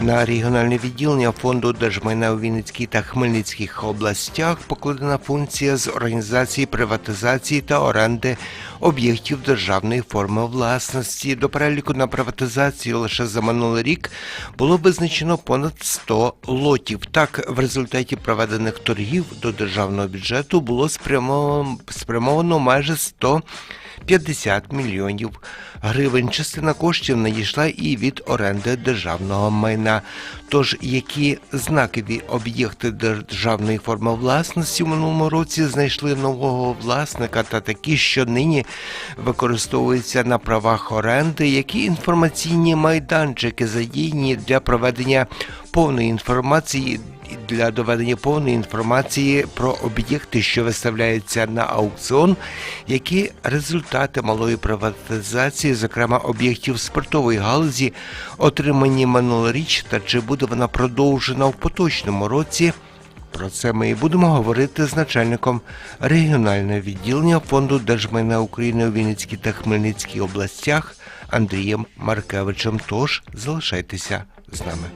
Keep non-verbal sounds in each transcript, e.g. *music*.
На регіональне відділення фонду держмайна у Вінницькій та Хмельницьких областях покладена функція з організації приватизації та оренди об'єктів державної форми власності. До переліку на приватизацію лише за минулий рік було визначено понад 100 лотів. Так, в результаті проведених торгів до державного бюджету було спрямовано, майже 100 50 мільйонів гривень. Частина коштів надійшла і від оренди державного майна. Тож, які знакові об'єкти державної форми власності в минулому році знайшли нового власника та такі, що нині використовуються на правах оренди, які інформаційні майданчики задіяні для проведення повної інформації для доведення повної інформації про об'єкти, що виставляються на аукціон, які результати малої приватизації, зокрема об'єктів спиртової галузі, отримані минулоріч, та чи буде вона продовжена в поточному році. Про це ми і будемо говорити з начальником регіонального відділення фонду держмайна України у Вінницькій та Хмельницькій областях Андрієм Маркевичем. Тож залишайтеся з нами.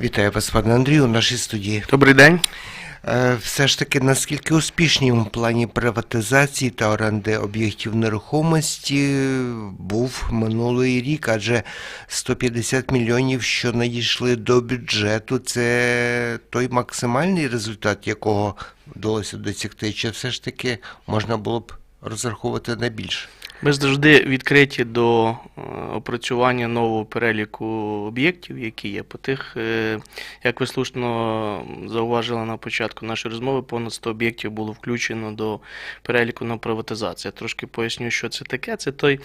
Вітаю вас, пане Андрію, у нашій студії. Добрий день. Е, Все ж таки, наскільки успішні в плані приватизації та оренди об'єктів нерухомості був минулий рік, адже 150 мільйонів, що надійшли до бюджету, це той максимальний результат, якого вдалося досягти, чи все ж таки можна було б розраховувати на більше? Ми завжди відкриті до е, опрацювання нового переліку об'єктів, які є. По тих, е, як ви слушно зауважили на початку нашої розмови, понад 100 об'єктів було включено до переліку на приватизацію. Я трошки поясню, що це таке. Це той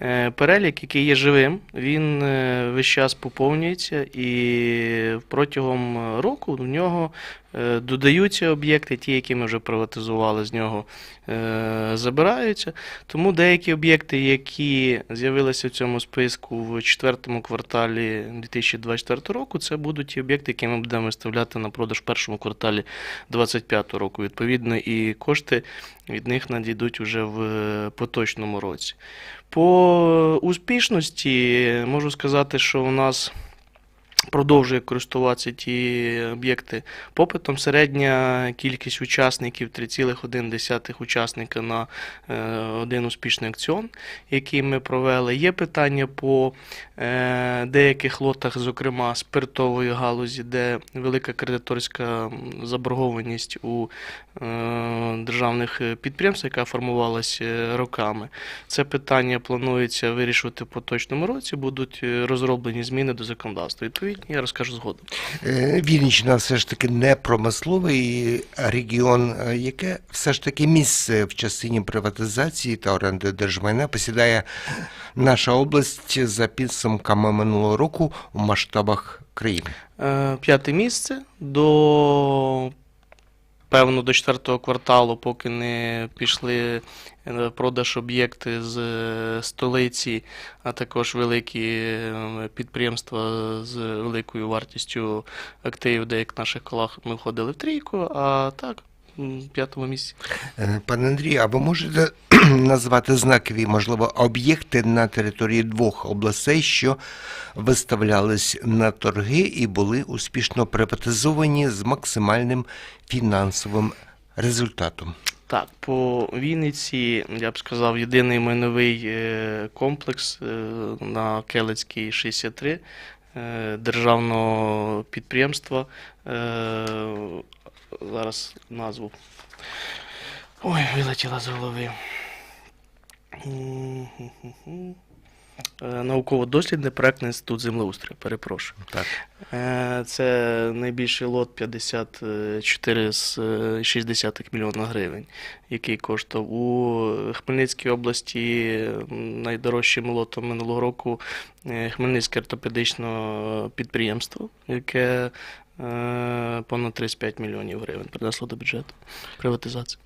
е, перелік, який є живим. Він весь час поповнюється, і протягом року в нього додаються об'єкти, ті, які ми вже приватизували, з нього е, забираються. Тому деякі об'єкти, які з'явилися в цьому списку в четвертому кварталі 2024 року, це будуть ті об'єкти, які ми будемо виставляти на продаж в першому кварталі 2025 року. Відповідно, і кошти від них надійдуть уже в е, поточному році. По успішності можу сказати, що у нас продовжує користуватися ті об'єкти попитом. Середня кількість учасників 3,1 учасника на е, один успішний акціон, який ми провели. Є питання по е, деяких лотах, зокрема спиртової галузі, де велика кредиторська заборгованість у е, державних підприємств, яка формувалася роками. Це питання планується вирішувати в поточному році. Будуть розроблені зміни до законодавства. Я розкажу згодом. Е, Вінниччина все ж таки не промисловий регіон. Е, Яке все ж таки місце в частині приватизації та оренди держмайна посідає наша область за підсумками минулого року у масштабах країни? Е, П'яте місце до певно до четвертого кварталу, поки не пішли продаж об'єкти з е, столиці, а також великі е, підприємства з великою вартістю активів, деяких наших колах ми входили в трійку, а так, п'ятому місці. Е, Пане Андрію, а ви можете *clears throat* назвати знакові, можливо, об'єкти на території двох областей, що виставлялись на торги і були успішно приватизовані з максимальним фінансовим результатом? Так, по Вінниці, я б сказав, єдиний майновий е, комплекс е, на Келецькій 63 е, державного підприємства. Е, Зараз назву. Ой, вилетіла з голови. Е, Науково-дослідний проектний інститут землеустрою, перепрошую. Так. Е, Це найбільший лот 54,6 мільйона гривень, який коштував. У Хмельницькій області найдорожчим лотом минулого року е, Хмельницьке ортопедичне підприємство, яке е, понад 35 мільйонів гривень принесло до бюджету приватизації.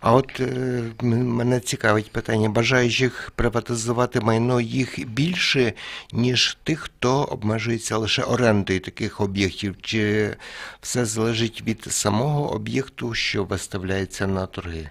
А от е, мене цікавить питання, бажаючих приватизувати майно їх більше, ніж тих, хто обмежується лише орендою таких об'єктів, чи все залежить від самого об'єкту, що виставляється на торги?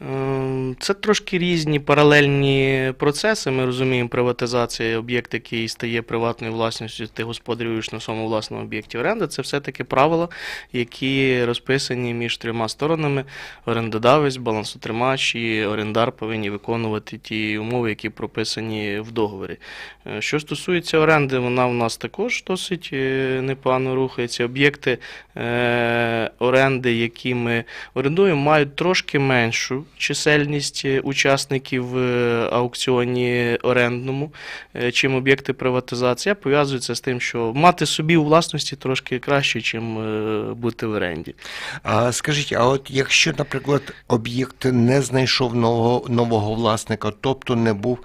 Ем, Це трошки різні паралельні процеси. Ми розуміємо, приватизація об'єкт, який стає приватною власністю, ти господарюєш на своєму власному об'єкті оренди. Це все-таки правила, які розписані між трьома сторонами. Орендодавець, балансотримач і орендар повинні виконувати ті умови, які прописані в договорі. Е, Що стосується оренди, вона в нас також досить е, непогано рухається. Об'єкти е, оренди, які ми орендуємо, мають трошки меншу чисельність е, учасників в е, аукціоні орендному, е, чим об'єкти приватизації. Пов'язується з тим, що мати собі у власності трошки краще, чим бути в оренді. А скажіть, а от якщо, наприклад, об'єкт не знайшов нового, нового власника, тобто не був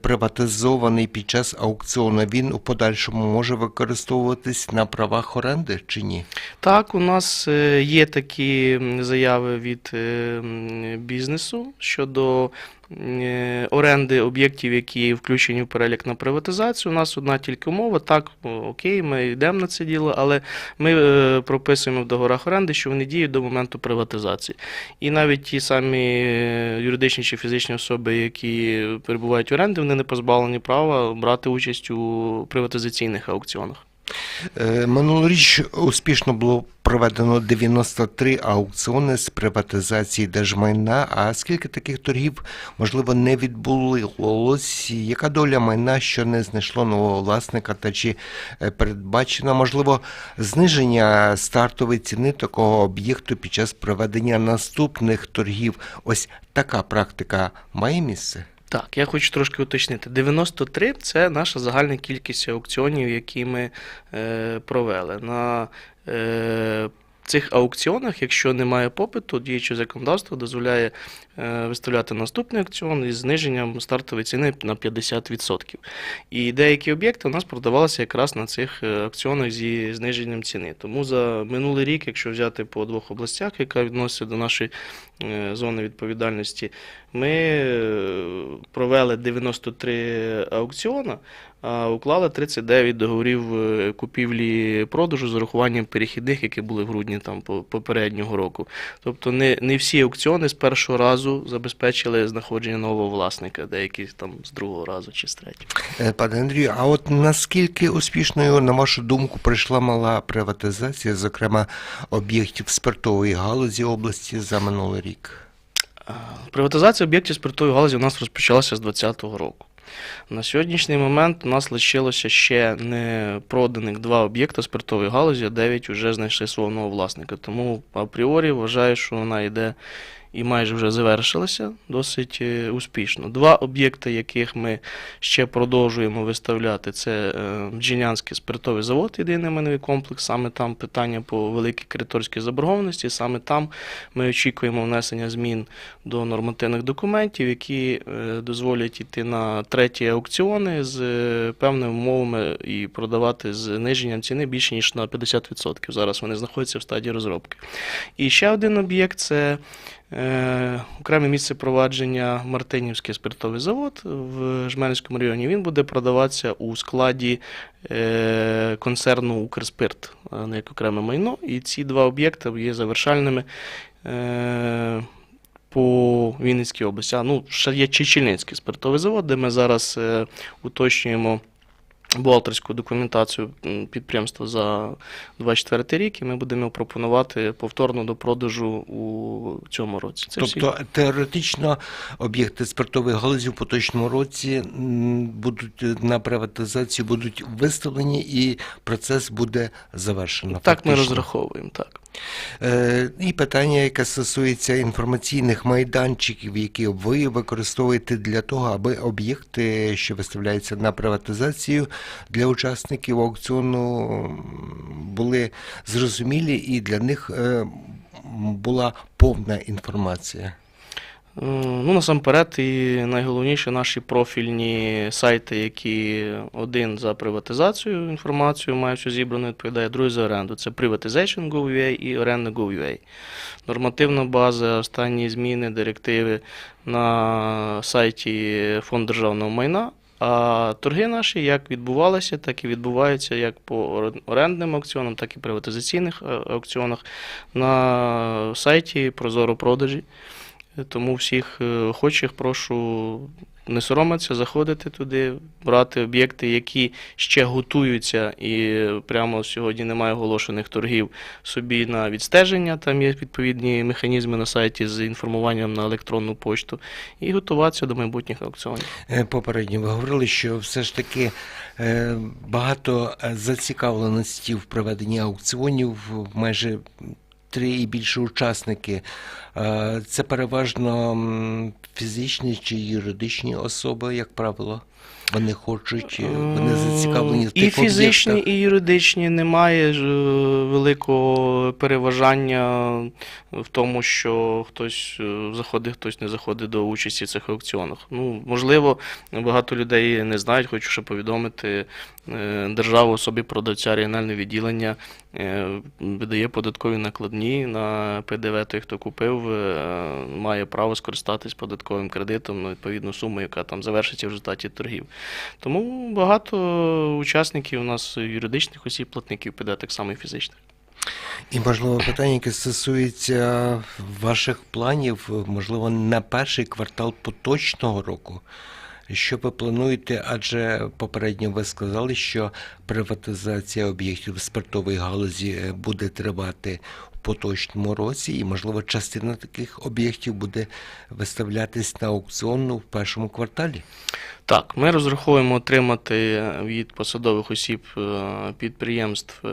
приватизований під час аукціону, він у подальшому може використовуватись на правах оренди чи ні? Так, у нас є такі заяви від бізнесу щодо е, оренди об'єктів, які включені в перелік на приватизацію. У нас одна тільки умова. Так, окей, ми йдемо на це діло, але ми е, прописуємо в договорах оренди, що вони діють до моменту приватизації. І навіть ті самі е, юридичні чи фізичні особи, які перебувають в оренді, вони не позбавлені права брати участь у приватизаційних аукціонах. Е, Минулоріч успішно було проведено 93 аукціони з приватизації держмайна. А скільки таких торгів, можливо, не відбулось? Яка доля майна, що не знайшло нового власника, та чи е, передбачено, можливо, зниження стартової ціни такого об'єкту під час проведення наступних торгів? Ось така практика має місце? Так, я хочу трошки уточнити. 93 це наша загальна кількість аукціонів, які ми е, провели. На е, цих аукціонах, якщо немає попиту, діюче законодавство дозволяє е, виставляти наступний аукціон із зниженням стартової ціни на 50%. І деякі об'єкти у нас продавалися якраз на цих е, аукціонах зі зниженням ціни. Тому за минулий рік, якщо взяти по двох областях, яка відноситься до нашої е, зони відповідальності, ми е, провели 93 аукціона, а уклали 39 договорів е, купівлі-продажу з урахуванням перехідних, які були в грудні там по- попереднього року. Тобто не, не всі аукціони з першого разу забезпечили знаходження нового власника, деякі там з другого разу чи з третього. Е, Пане Андрію, а от наскільки успішною, на вашу думку, пройшла мала приватизація, зокрема об'єктів спиртової галузі області за минулий рік? Приватизація об'єктів спиртової галузі у нас розпочалася з 2020 року. На сьогоднішній момент у нас лишилося ще не проданих два об'єкти спиртової галузі, а дев'ять вже знайшли свого нового власника. Тому апріорі вважаю, що вона йде і майже вже завершилася досить е, успішно. Два об'єкти, яких ми ще продовжуємо виставляти, це е, Бджілянський спиртовий завод, єдиний майновий комплекс. Саме там питання по великій кредиторській заборгованості. Саме там ми очікуємо внесення змін до нормативних документів, які е, дозволять йти на треті аукціони з певними умовами і продавати зниженням ціни більше ніж на 50%. Зараз вони знаходяться в стадії розробки. І ще один об'єкт це окреме місце провадження Мартинівський спиртовий завод в Жменському районі. Він буде продаватися у складі е, концерну Укрспирт, не як окреме майно. І ці два об'єкти є завершальними. Е, по Вінницькій області. А, ну, ще є Чечільницький спиртовий завод, де ми зараз е, уточнюємо бухгалтерську документацію підприємства за 24 рік, і ми будемо його пропонувати повторно до продажу у цьому році. Це всі- Тобто теоретично об'єкти спиртової галузі в поточному році будуть е, на приватизацію будуть виставлені і процес буде завершено. так ми розраховуємо, так. Е, І питання, яке стосується інформаційних майданчиків, які ви використовуєте для того, аби об'єкти, що виставляються на приватизацію для учасників аукціону, були зрозумілі і для них е, була повна інформація. Е, Ну, насамперед, і найголовніше наші профільні сайти, які один за приватизацію інформацію має всю зібрану, відповідає, другий за оренду. Це privatization.gov.ua і оренда.gov.ua. Нормативна база, останні зміни, директиви на сайті Фонд державного майна. А торги наші як відбувалися, так і відбуваються як по орендним аукціонам, так і приватизаційних е, аукціонах на сайті Прозоро продажі. Тому всіх е, охочих прошу не соромитися, заходити туди, брати об'єкти, які ще готуються, і прямо сьогодні немає оголошених торгів собі на відстеження. Там є відповідні механізми на сайті з інформуванням на електронну пошту, і готуватися до майбутніх аукціонів. Е, Попередньо ви говорили, що все ж таки е, багато е, зацікавленості в проведенні аукціонів, майже три і більше учасники. Е, Це переважно фізичні чи юридичні особи, як правило. Вони хочуть, е, вони зацікавлені в і фізичні, об'єктах. і юридичні немає е, великого переважання в тому, що хтось е, заходить, хтось не заходить до участі в цих аукціонах. Ну, можливо, багато людей не знають, хочу ще повідомити. Держава особі продавця регіональне відділення видає податкові накладні на ПДВ. Той, хто купив, має право скористатись податковим кредитом на відповідну суму, яка там завершиться в результаті торгів. Тому багато учасників у нас юридичних осіб, платників піде так само і фізичних. І можливо питання, яке стосується ваших планів, можливо, на перший квартал поточного року. Що ви плануєте? Адже попередньо ви сказали, що приватизація об'єктів спиртової галузі буде тривати поточному році, і, можливо, частина таких об'єктів буде виставлятись на аукціон в першому кварталі. Так, ми розраховуємо отримати від посадових осіб е, підприємств е,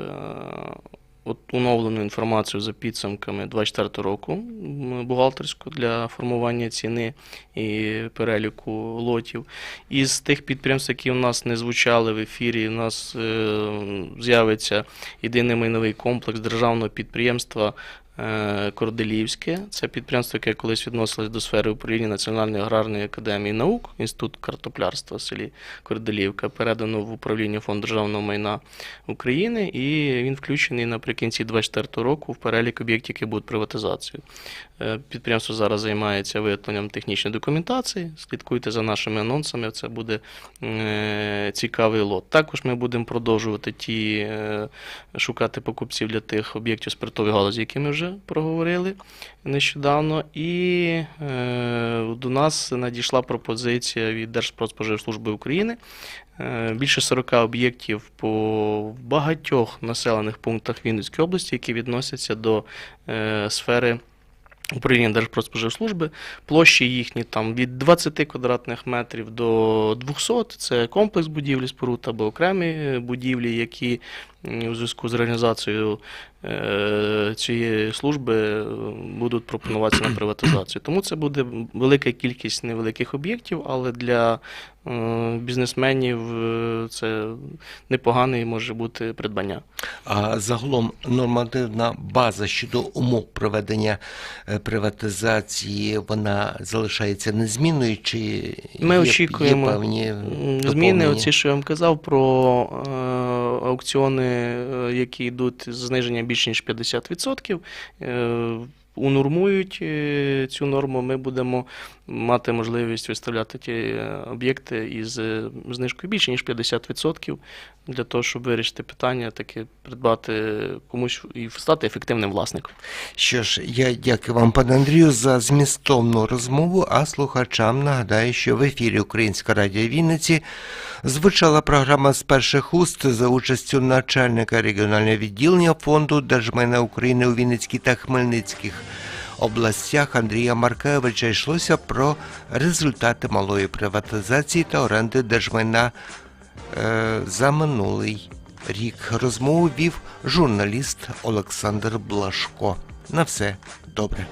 от оновлену інформацію за підсумками 24 року бухгалтерську для формування ціни і переліку лотів. Із тих підприємств, які у нас не звучали в ефірі, у нас е, з'явиться єдиний майновий комплекс державного підприємства Корделівське. Це підприємство, яке колись відносилось до сфери управління Національної аграрної академії наук, інститут картоплярства в селі Корделівка, передано в управління Фонд державного майна України, і він включений наприкінці 2024 року в перелік об'єктів, які будуть приватизацією. Е, Підприємство зараз займається виготовленням технічної документації. Слідкуйте за нашими анонсами, це буде е, цікавий лот. Також ми будемо продовжувати ті, е, шукати покупців для тих об'єктів спиртової галузі, які ми вже проговорили нещодавно. І е, до нас надійшла пропозиція від Держпродспоживслужби України. Е, Більше 40 об'єктів по багатьох населених пунктах Вінницької області, які відносяться до е, сфери управління Держпродспоживслужби. Площі їхні там від 20 квадратних метрів до 200. Це комплекс будівлі споруд або окремі будівлі, які у зв'язку з реалізацією е, цієї служби е, будуть пропонуватися на приватизацію. Тому це буде велика кількість невеликих об'єктів, але для е, бізнесменів це непоганий може бути придбання. А загалом нормативна база щодо умов проведення приватизації вона залишається незмінною чи Ми є, очікуємо є певні Зміни, оці, що я вам казав, про аукціони, які йдуть зниження більше ніж 50%, е, унормують е, цю норму. Ми будемо мати можливість виставляти ті е, об'єкти із е, знижкою більше ніж 50%, для того, щоб вирішити питання, таки придбати комусь і стати ефективним власником. Що ж, я дякую вам, пане Андрію, за змістовну розмову. А слухачам нагадаю, що в ефірі Українська радіо Вінниці звучала програма з перших уст за участю начальника регіонального відділення фонду Держмайна України у Вінницькій та Хмельницьких областях Андрія Маркевича. Йшлося про результати малої приватизації та оренди держмайна е, за минулий рік. Розмову вів журналіст Олександр Блашко. На все добре.